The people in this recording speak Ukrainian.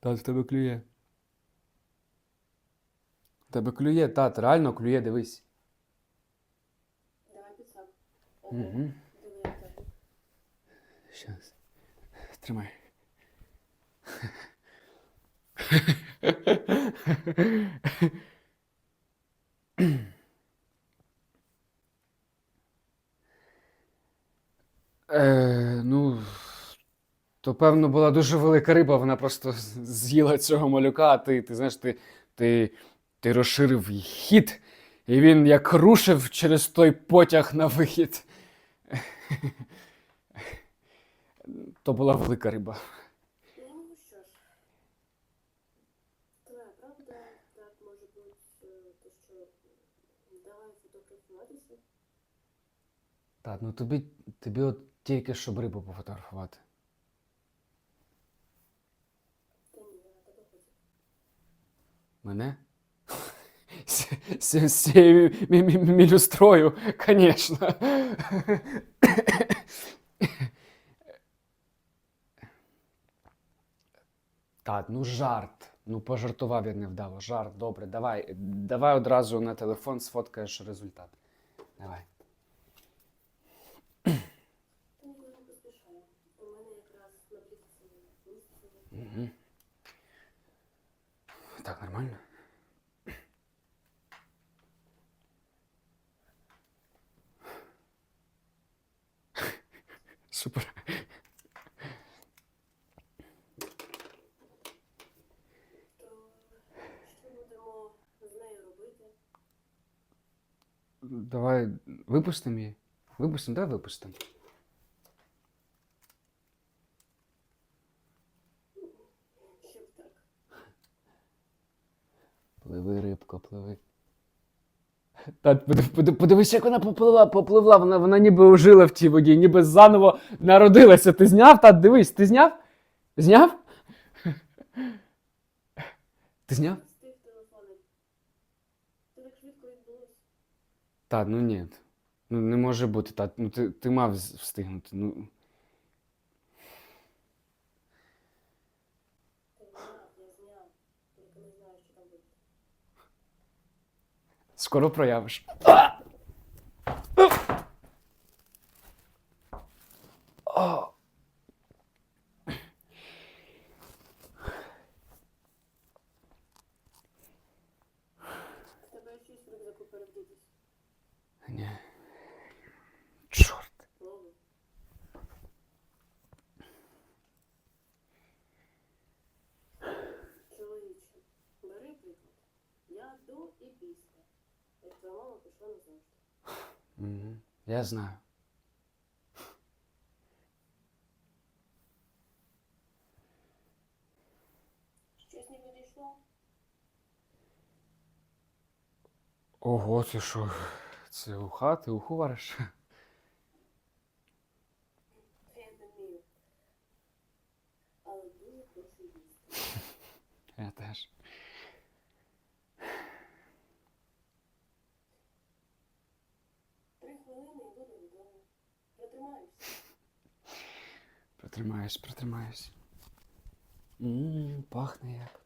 Тат, в тебе клює. В тебе клює, тат, реально клює, дивись. Давай підсак. Угу. Щас. Тримай. Е, то певно була дуже велика риба, вона просто з'їла цього малюка, а ти, ти знаєш, ти, ти, ти розширив хід, і він як рушив через той потяг на вихід. То була велика риба. Так, ну тобі, тобі от тільки щоб рибу пофотографувати. Та ні, я на тебе хочу. Мене? З- цією мі- мі- мі- мілюстрою, звісно. Так, ну жарт. Ну, пожартував я невдало. Жарт, добре, давай. Давай одразу на телефон сфоткаєш результат. Давай. Та ні, я не поспішаю. У мене якраз на близьці місце. Угу. Так, нормально? Супер. Давай випустимо її. Випустимо, давай випустимо. Пливи, рибко, пливи. Та подив- подив- подивись, як вона попливла, попливла, вона, вона ніби ожила в тій воді, ніби заново народилася. Ти зняв? Та дивись, ти зняв? Зняв? Ти зняв? Та, ну ні. Ну не може бути, та, ну ти, ти мав встигнути. Ну, Та зняв, я зняв. Тільки не знаю, що там буде. Скоро проявиш. Ні. Чорт. Чоловіче, бери приклад. Я до і після. Як твоя мама пішла назавжди. Я знаю. Щось не підійшло? Ого, ти що? Це уха? Ти уху вариш? Я не вмію. Але дуже хочу їсти. Я теж. Хвилини і буду вдома. Протримаюсь. Протримаюсь, протримаюсь. Ммм, пахне як.